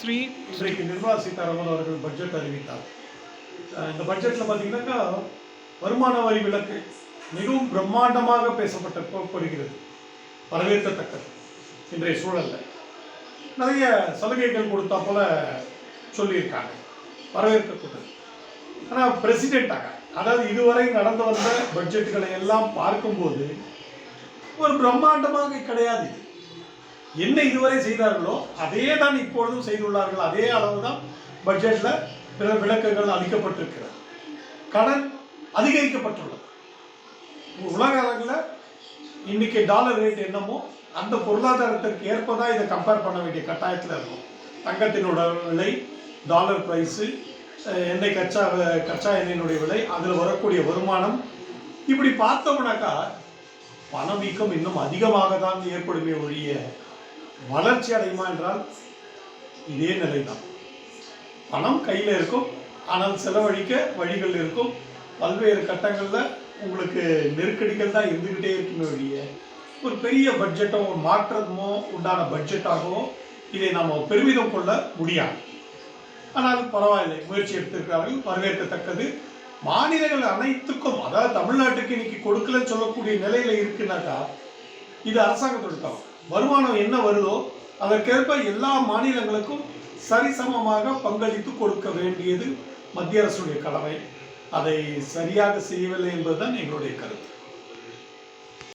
Three இன்றைக்கு நிர்மலா சீதாராமன் அவர்கள் budget அறிவித்தார். இந்த பட்ஜெட்டில் பார்த்தீங்கன்னாக்கா வருமான வரி விலக்கு மிகவும் பிரம்மாண்டமாக பேசப்பட்டப்படுகிறது வரவேற்கத்தக்கது இன்றைய சூழலில். நிறைய சலுகைகள் கொடுத்தா போல சொல்லியிருக்காங்க. வரவேற்கக்கூடாது. ஆனால் பிரசிடெண்ட்டாக அதாவது இதுவரை நடந்து வந்த பட்ஜெட்டுகளை எல்லாம் பார்க்கும்போது ஒரு பிரம்மாண்டமாக கிடையாது இது. என்ன இதுவரை செய்தார்களோ அதே தான் இப்பொழுதும் செய்துள்ளார்கள். அதே அளவு தான் பட்ஜெட்டில் பிற விளக்கங்கள் அளிக்கப்பட்டிருக்கிறது. கடன் அதிகரிக்கப்பட்டுள்ளது. உலக அளவில் இன்னைக்கு டாலர் ரேட் என்னமோ அந்த பொருளாதாரத்திற்கு ஏற்ப தான் இதை கம்பேர் பண்ண வேண்டிய கட்டாயத்தில் இருக்கும். தங்கத்தினோட விலை டாலர் ப்ரைஸு எண்ணெய் கச்சா கச்சா எண்ணெயினுடைய விலை அதில் வரக்கூடிய வருமானம். இப்படி பார்த்தோம்னாக்கா பணவீக்கம் இன்னும் அதிகமாக தான் ஏற்படுமே ஒழிய வளர்ச்சி அடையுமா என்றால் இதே நிலைதான். பணம் கையில் இருக்கும் ஆனால் செலவழிக்க வழிகள் இருக்கும். பல்வேறு கட்டங்களில் உங்களுக்கு நெருக்கடிகள் தான் இருந்துக்கிட்டே இருக்குமே வழிய ஒரு பெரிய பட்ஜெட்டோ ஒரு மாற்றமோ உண்டான பட்ஜெட்டாகவோ இதை நாம் பெருமிதம் கொள்ள முடியாது. ஆனால் பரவாயில்லை முயற்சி எடுத்திருக்கிறார்கள் வரவேற்கத்தக்கது. மாநிலங்கள் அனைத்துக்கும் அதாவது தமிழ்நாட்டுக்கு இன்னைக்கு கொடுக்கலன்னு சொல்லக்கூடிய நிலையில இருக்குனாக்கா இது அரசாங்கத்தோட தவறு. வருமானம் என்ன வருதோ அதற்கேற்ப எல்லா மாநிலங்களுக்கும் சரிசமமாக பங்களித்து கொடுக்க வேண்டியது மத்திய அரசுடைய கடமை. அதை சரியாக செய்யவில்லை என்பதுதான் எங்களுடைய கருத்து.